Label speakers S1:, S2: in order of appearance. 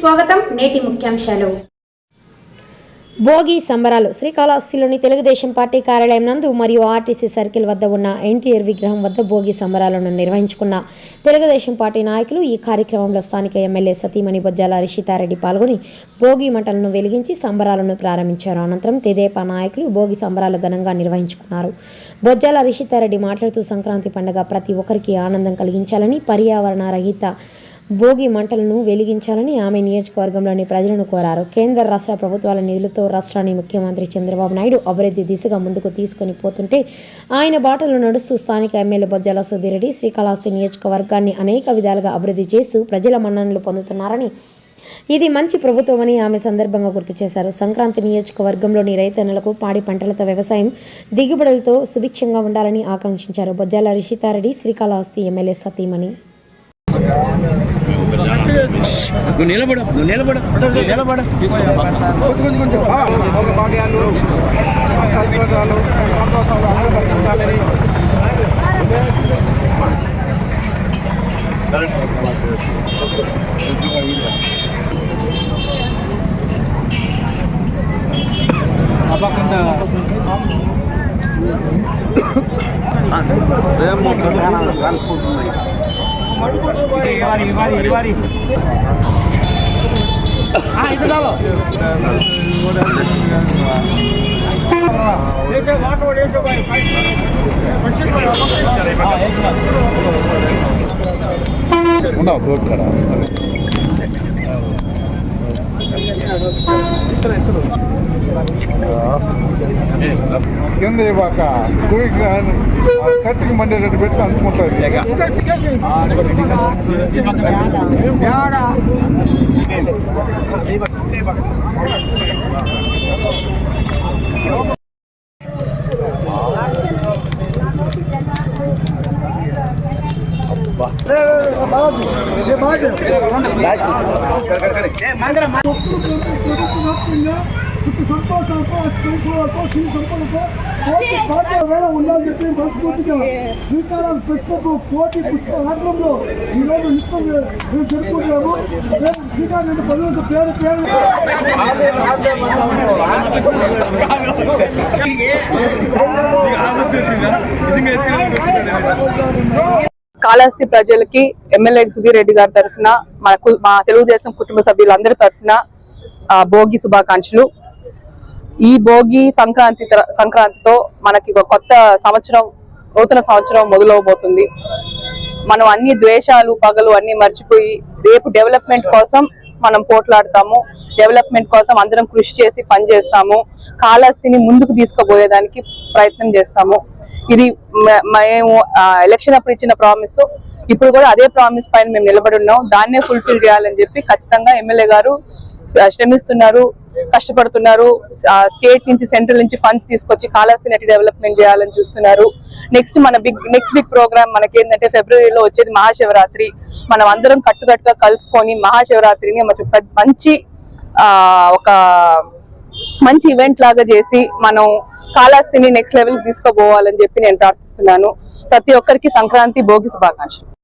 S1: స్వాగతం నేటి ముఖ్యాంశాలు.
S2: భోగి సంబరాలు శ్రీకాళహస్తిలోని తెలుగుదేశం పార్టీ కార్యాలయం నందు మరియు ఆర్టీసీ సర్కిల్ వద్ద ఉన్న ఎన్టీఆర్ విగ్రహం వద్ద భోగి సంబరాలను నిర్వహించుకున్న తెలుగుదేశం పార్టీ నాయకులు ఈ కార్యక్రమంలో స్థానిక ఎమ్మెల్యే సతీమణి బొజ్జాల రిషితారెడ్డి పాల్గొని భోగి మంటలను వెలిగించి సంబరాలను ప్రారంభించారు. అనంతరం తెదేపా నాయకులు భోగి సంబరాలు ఘనంగా నిర్వహించుకున్నారు. బొజ్జాల రిషితారెడ్డి మాట్లాడుతూ సంక్రాంతి పండుగ ప్రతి ఒక్కరికి ఆనందం కలిగించాలని పర్యావరణ రహిత భోగి మంటలను వెలిగించాలని ఆమె నియోజకవర్గంలోని ప్రజలను కోరారు. కేంద్ర రాష్ట్ర ప్రభుత్వాల నిధులతో రాష్ట్రాన్ని ముఖ్యమంత్రి చంద్రబాబు నాయుడు అభివృద్ధి దిశగా ముందుకు తీసుకొని పోతుంటే ఆయన బాటలు నడుస్తూ స్థానిక ఎమ్మెల్యే బొజ్జల సుధీరెడ్డి శ్రీకాళహస్తి నియోజకవర్గాన్ని అనేక విధాలుగా అభివృద్ధి చేస్తూ ప్రజల మన్ననలు పొందుతున్నారని ఇది మంచి ప్రభుత్వమని ఆమె సందర్భంగా గుర్తు చేశారు. సంక్రాంతి నియోజకవర్గంలోని రైతన్నలకు పాడి పంటలతో వ్యవసాయం దిగుబడులతో సుభిక్షంగా ఉండాలని ఆకాంక్షించారు. బొజ్జాల రిషితారెడ్డి శ్రీకాళహస్తి ఎమ్మెల్యే సతీమణి.
S3: నువ్వు నిలబడు నువ్వు నిలబడు నువ్వు నిలబడు.
S4: భోగ భాగ్యాలు ఐశ్వర్యాలు సంతోషాలు అందరూ కలిగించాలని
S5: ఉండవు గోక్కడ కింద ఇవ్వక కూయికి కట్టికి మండేటట్టు పెట్టి అనుకుంటుంది
S6: సంతోషంతో శ్రీ సంపదతో కోటి ఉండాలని చెప్పి మనస్ఫూర్తిగా శ్రీకారం పుస్తకం కోటి పుస్తకాంలో ఈ రోజు నిత్యం మేము జరుపుకుంటున్నాము. మేము శ్రీకారం పనులకు పేరు పేరు
S7: కాళహస్తి ప్రజలకి ఎమ్మెల్యే సుధీర్ రెడ్డి గారి తరఫున మా తెలుగుదేశం కుటుంబ సభ్యులందరి తరఫున ఆ, భోగి శుభాకాంక్షలు. ఈ భోగి సంక్రాంతి తర- సంక్రాంతితో మనకి ఒక కొత్త సంవత్సరం నూతన సంవత్సరం మొదలవబోతుంది. మనం అన్ని ద్వేషాలు పగలు అన్ని మర్చిపోయి రేపు డెవలప్మెంట్ కోసం మనం పోట్లాడతాము. డెవలప్మెంట్ కోసం అందరం కృషి చేసి పనిచేస్తాము కాళహస్తిని ముందుకు తీసుకుపోయేదానికి ప్రయత్నం చేస్తాము. ఇది మేము ఎలక్షన్ అప్పుడు ఇచ్చిన ప్రామిస్ ఇప్పుడు కూడా అదే ప్రామిస్ పైన మేము నిలబడి ఉన్నాం. దాన్నే ఫుల్ఫిల్ చేయాలని చెప్పి ఖచ్చితంగా ఎమ్మెల్యే గారు శ్రమిస్తున్నారు కష్టపడుతున్నారు స్టేట్ నుంచి సెంట్రల్ నుంచి ఫండ్స్ తీసుకొచ్చి కాళహస్తి నటి డెవలప్మెంట్ చేయాలని చూస్తున్నారు. నెక్స్ట్ మన బిగ్ నెక్స్ట్ బిగ్ ప్రోగ్రామ్ మనకి ఏంటంటే ఫిబ్రవరిలో వచ్చేది మహాశివరాత్రి. మనం అందరం కట్టుకట్టుగా కలుసుకొని మహాశివరాత్రిని మంచి పెద్ద- మంచి ఆ, ఒక మంచి ఈవెంట్ లాగా చేసి మనం కాళహస్తిని నెక్స్ట్ లెవెల్ తీసుకోపోవాలని చెప్పి నేను ప్రార్థిస్తున్నాను. ప్రతి ఒక్కరికి సంక్రాంతి భోగి శుభాకాంక్షలు.